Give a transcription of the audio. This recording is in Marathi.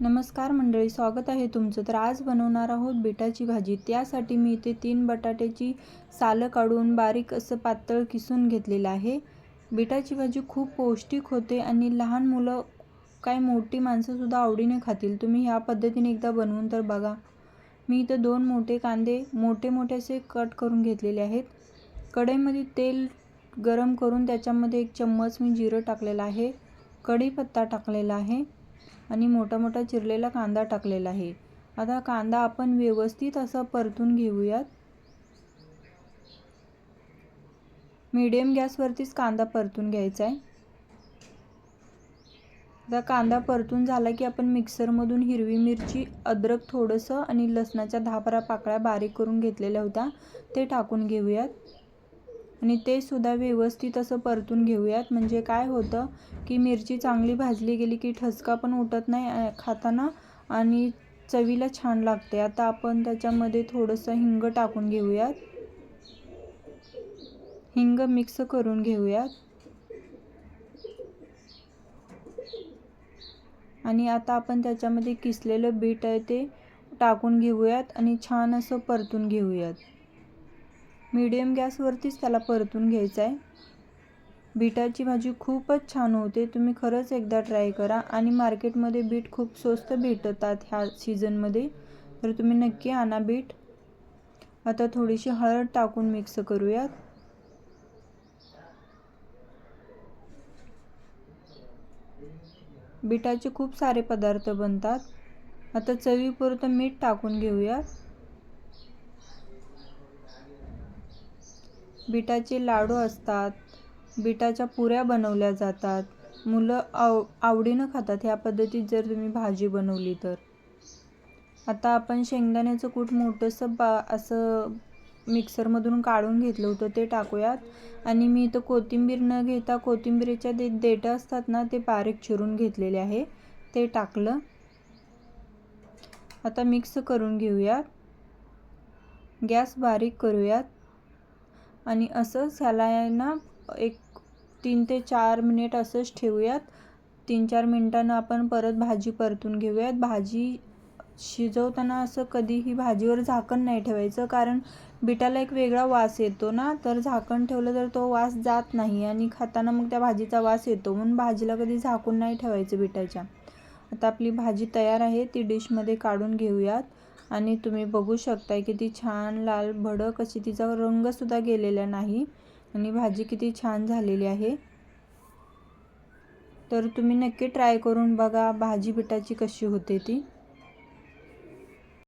नमस्कार मंडळी स्वागत आहे तुमचं. तर आज बनवणार आहोत बिटाची भाजी. त्यासाठी मी इथे तीन बटाट्याची सालं काढून बारीक असं पातळ किसून घेतलेलं आहे. बिटाची भाजी खूप पौष्टिक होते आणि लहान मुलं काय मोठी माणसंसुद्धा आवडीने खातील. तुम्ही ह्या पद्धतीने एकदा बनवून तर बघा. मी इथं दोन मोठे कांदे मोठे मोठे असे कट करून घेतलेले आहेत. कढईमध्ये तेल गरम करून त्याच्यामध्ये एक चम्मच मी जिरं टाकलेलं आहे. कढीपत्ता टाकलेला आहे. आणि मोठा मोठा चिरलेला कांदा टाकलेला आहे. आता कांदा आपण व्यवस्थित असा परतून घेऊयात. मीडियम गॅसवरतीच कांदा परतून घ्यायचा आहे. आता कांदा परतून झाला की आपण मिक्सरमधून हिरवी मिरची अद्रक थोडंसं आणि लसणाच्या दहा बारा पाकळ्या बारीक करून घेतलेल्या होत्या ते टाकून घेऊयात. आणि ते सुद्धा व्यवस्थित असं परतून घेऊयात. म्हणजे काय होतं की मिरची चांगली भाजली गेली की ठसका पण उठत नाही खाताना आणि चवीला छान लागते. आता आपण त्याच्यामध्ये थोडंसं हिंग टाकून घेऊयात. हिंग मिक्स करून घेऊयात. आणि आता आपण त्याच्यामध्ये किसलेलं बीट आहे ते टाकून घेऊयात आणि छान असं परतून घेऊयात. मीडियम गॅसवरतीच त्याला परतून घ्यायचं आहे. बीटाची भाजी खूपच छान होते. तुम्ही खरंच एकदा ट्राय करा. आणि मार्केटमध्ये बीट खूप स्वस्त भेटतात ह्या सीझनमध्ये. तर तुम्ही नक्की आणा बीट. आता थोडीशी हळद टाकून मिक्स करूयात. बीटाचे खूप सारे पदार्थ बनतात. आता चवीपुरतं मीठ टाकून घेऊयात. बिटाचे लाडू असतात बिटाच्या पुऱ्या बनवल्या जातात. मुलं आव आवडीनं खातात. ह्या पद्धतीत जर तुम्ही भाजी बनवली तर. आता आपण शेंगदाण्याचं कूट मोठंसं बा असं मिक्सरमधून काढून घेतलं होतं ते टाकूयात. आणि मी इथं कोथिंबीर न घेता कोथिंबीरीच्या दे देठं असतात ना ते बारीक चिरून घेतलेले आहे. ते टाकलं. आता मिक्स करून घेऊयात. गॅस बारीक करूयात. आणि असंच ह्याला ना एक तीन ते चार मिनिट असंच ठेवूयात. तीन चार मिनटानं आपण परत भाजी परतून घेऊयात. भाजी शिजवताना असं कधीही भाजीवर झाकण नाही ठेवायचं कारण बिटाला एक वेगळा वास येतो ना. तर झाकण ठेवलं तर तो वास जात नाही आणि खाताना मग त्या भाजीचा वास येतो. म्हणून भाजीला कधी झाकून नाही ठेवायचं बिटाच्या. आता आपली भाजी तयार आहे ती डिशमध्ये काढून घेऊयात. आणि तुम्ही बघू शकताय किती छान लाल भडक अशी तिचा रंगसुद्धा गेलेला नाही. आणि भाजी किती छान झालेली आहे. तर तुम्ही नक्की ट्राय करून बघा भाजी बिटाची कशी होते ती.